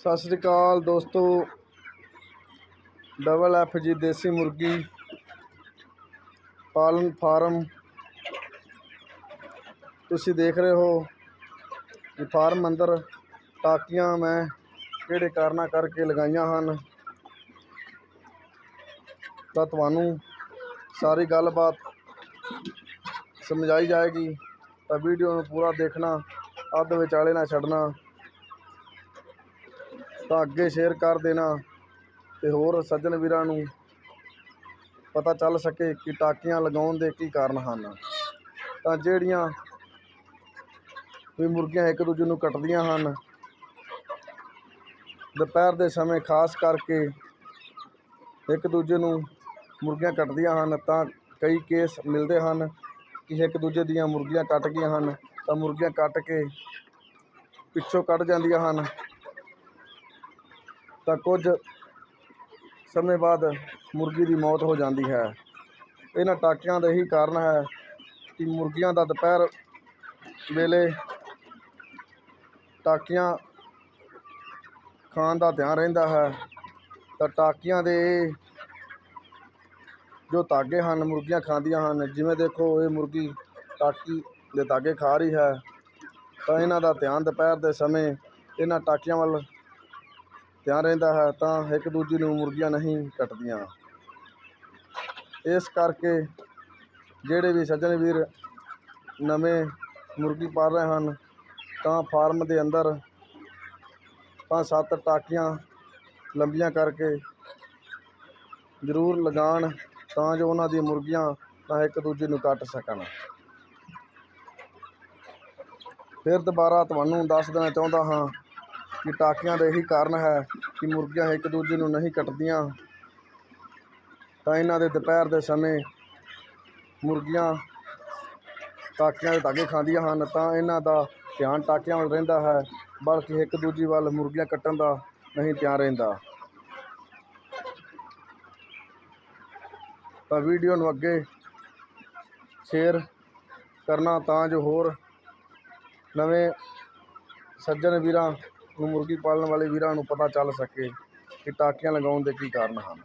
ਸਤਿ ਸ੍ਰੀ ਅਕਾਲ ਦੋਸਤੋ। Double F ਜੀ ਦੇਸੀ ਮੁਰਗੀ ਪਾਲਣ ਫਾਰਮ। ਤੁਸੀਂ ਦੇਖ ਰਹੇ ਹੋ ਕਿ ਫਾਰਮ ਅੰਦਰ ਟਾਕੀਆਂ ਮੈਂ ਕਿਹੜੇ ਕਾਰਨਾਂ ਕਰਕੇ ਲਗਾਈਆਂ ਹਨ। ਤਾਂ ਤੁਹਾਨੂੰ ਸਾਰੀ ਗੱਲਬਾਤ ਸਮਝਾਈ ਜਾਏਗੀ। ਤਾਂ ਵੀਡੀਓ ਨੂੰ ਪੂਰਾ ਦੇਖਣਾ, ਅੱਧ ਵਿਚਾਲੇ ਨਾ ਛੱਡਣਾ। ਤਾਂ ਅੱਗੇ ਸ਼ੇਅਰ ਕਰ ਦੇਣਾ ਅਤੇ ਹੋਰ ਸੱਜਣ ਵੀਰਾਂ ਨੂੰ ਪਤਾ ਚੱਲ ਸਕੇ ਕਿ ਟਾਕੀਆਂ ਲਗਾਉਣ ਦੇ ਕੀ ਕਾਰਨ ਹਨ। ਤਾਂ ਜਿਹੜੀਆਂ ਵੀ ਮੁਰਗੀਆਂ ਇੱਕ ਦੂਜੇ ਨੂੰ ਕੱਟਦੀਆਂ ਹਨ, ਦੁਪਹਿਰ ਦੇ ਸਮੇਂ ਖਾਸ ਕਰਕੇ ਇੱਕ ਦੂਜੇ ਨੂੰ ਮੁਰਗੀਆਂ ਕੱਟਦੀਆਂ ਹਨ, ਤਾਂ ਕਈ ਕੇਸ ਮਿਲਦੇ ਹਨ ਕਿ ਇੱਕ ਦੂਜੇ ਦੀਆਂ ਮੁਰਗੀਆਂ ਕੱਟ ਗਈਆਂ ਹਨ, ਤਾਂ ਮੁਰਗੀਆਂ ਕੱਟ ਕੇ ਪਿੱਛੋਂ ਕੱਢ ਜਾਂਦੀਆਂ ਹਨ। ਤਾਂ ਕੁਝ ਸਮੇਂ ਬਾਅਦ ਮੁਰਗੀ ਦੀ ਮੌਤ ਹੋ ਜਾਂਦੀ ਹੈ। ਇਹਨਾਂ ਟਾਕਿਆਂ ਦਾ ਇਹੀ ਕਾਰਨ ਹੈ ਕਿ ਮੁਰਗੀਆਂ ਦਾ ਦੁਪਹਿਰ ਵੇਲੇ ਟਾਕੀਆਂ ਖਾਣ ਦਾ ਧਿਆਨ ਰਹਿੰਦਾ ਹੈ। ਤਾਂ ਟਾਕੀਆਂ ਦੇ ਜੋ ਤਾਗੇ ਹਨ, ਮੁਰਗੀਆਂ ਖਾਂਦੀਆਂ ਹਨ। ਜਿਵੇਂ ਦੇਖੋ, ਇਹ ਮੁਰਗੀ ਟਾਕੀ ਦੇ ਤਾਗੇ ਖਾ ਰਹੀ ਹੈ। ਤਾਂ ਇਹਨਾਂ ਦਾ ਧਿਆਨ ਦੁਪਹਿਰ ਦੇ ਸਮੇਂ ਇਹਨਾਂ ਟਾਕੀਆਂ ਵੱਲ ਧਿਆਨ ਰਹਿੰਦਾ ਹੈ ਤਾਂ ਇੱਕ ਦੂਜੀ ਨੂੰ ਮੁਰਗੀਆਂ ਨਹੀਂ ਕੱਟਦੀਆਂ। ਇਸ ਕਰਕੇ ਜਿਹੜੇ ਵੀ ਸੱਜਣ ਵੀਰ ਨਵੇਂ ਮੁਰਗੀ ਪਾਲ ਰਹੇ ਹਨ, ਤਾਂ ਫਾਰਮ ਦੇ ਅੰਦਰ ਪੰਜ ਸੱਤ ਟਾਕੀਆਂ ਲੰਬੀਆਂ ਕਰਕੇ ਜ਼ਰੂਰ ਲਗਾਉਣ ਤਾਂ ਜੋ ਉਹਨਾਂ ਦੀਆਂ ਮੁਰਗੀਆਂ ਤਾਂ ਇੱਕ ਦੂਜੇ ਨੂੰ ਕੱਟ ਸਕਣ। ਫਿਰ ਦੁਬਾਰਾ ਤੁਹਾਨੂੰ ਦੱਸ ਦੇਣਾ ਚਾਹੁੰਦਾ ਹਾਂ ਕਿ ਟਾਕਿਆਂ ਦਾ ਇਹੀ ਕਾਰਨ ਹੈ ਕਿ ਮੁਰਗੀਆਂ ਇੱਕ ਦੂਜੇ ਨੂੰ ਨਹੀਂ ਕੱਟਦੀਆਂ। ਤਾਂ ਇਹਨਾਂ ਦੇ ਦੁਪਹਿਰ ਦੇ ਸਮੇਂ ਮੁਰਗੀਆਂ ਟਾਕਿਆਂ ਦੇ ਧਾਗੇ ਖਾਂਦੀਆਂ ਹਨ, ਤਾਂ ਇਹਨਾਂ ਦਾ ਧਿਆਨ ਟਾਕਿਆਂ ਵੱਲ ਰਹਿੰਦਾ ਹੈ, ਬਲਕਿ ਇੱਕ ਦੂਜੀ ਵੱਲ ਮੁਰਗੀਆਂ ਕੱਟਣ ਦਾ ਨਹੀਂ ਧਿਆਨ ਰਹਿੰਦਾ। ਤਾਂ ਵੀਡੀਓ ਨੂੰ ਅੱਗੇ ਸ਼ੇਅਰ ਕਰਨਾ ਤਾਂ ਜੋ ਹੋਰ ਨਵੇਂ ਸੱਜਣ ਵੀਰਾਂ ਨੂੰ ਮੁਰਗੀ ਪਾਲਣ ਵਾਲੇ ਵੀਰਾਂ ਨੂੰ ਪਤਾ ਚੱਲ ਸਕੇ ਕਿ ਟਾਕੀਆਂ ਲਗਾਉਣ ਦੇ ਕੀ ਕਾਰਨ ਹਨ।